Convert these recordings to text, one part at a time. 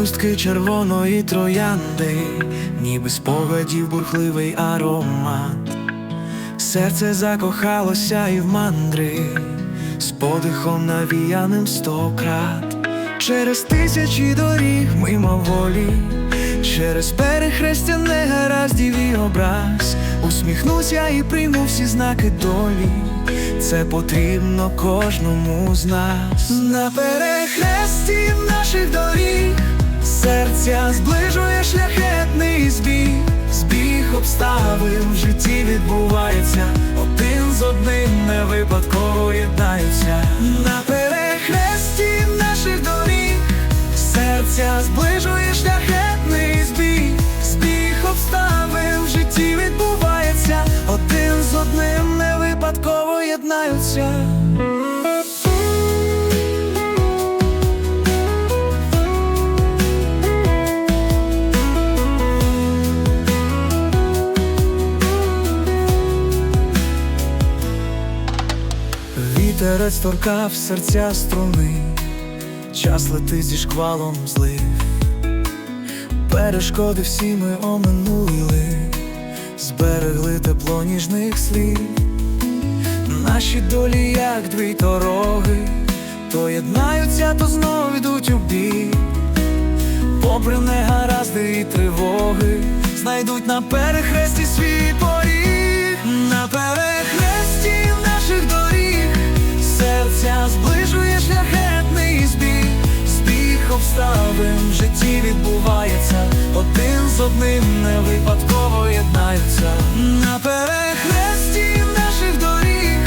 Пелюстки червоної троянди, ніби спогадів бурхливий аромат. Серце закохалося і в мандри, з подихом навіяним сто крат. Через тисячі доріг мимоволі, через перехрестя негараздів і образ, усміхнуся і прийму всі знаки долі. Це потрібно кожному з нас. На перехресті наших доріг серця зближує шляхетний збіг, збіг обставин в житті відбувається, один з одним не випадково єднаються. На перехресті наших доріг серця зближує шляхетний збіг, збіг обставин в житті відбувається, один з одним не випадково єднаються. Вітерець торкав серця струни, час летить зі шквалом злив, перешкоди всі ми оминули, зберегли тепло ніжних слів, наші долі, як дві дороги, то єднаються, то знов йдуть у бій, попри негаразди і тривоги, знайдуть на перехресті свій поріг, на перехресті обставин в житті відбувається, один з одним не випадково єднаються. На перехресті наших доріг,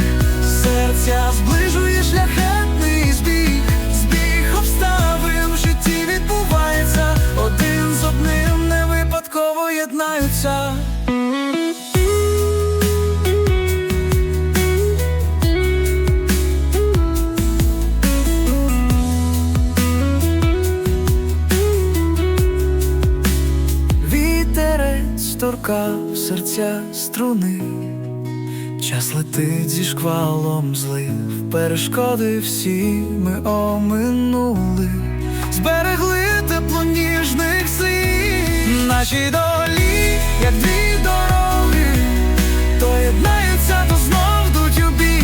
серця зближує шляхетний збіг, збіг обставин в житті відбувається, один з одним не випадково єднаються. Торкав серця струни, час летить зі шквалом злив, перешкоди всі ми оминули, зберегли тепло ніжних слів, наші долі, як дві дороги, то єднаються, то знов йдуть у бій,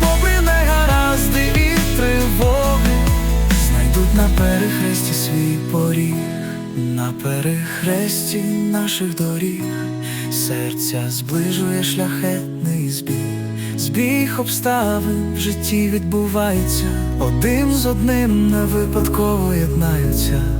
попри негаразди і тривоги, знайдуть на перехресті свій поріг, на перехресті наших доріг, серця зближує шляхетний збіг, збіг обставин в житті відбувається, один з одним не випадково єднаються.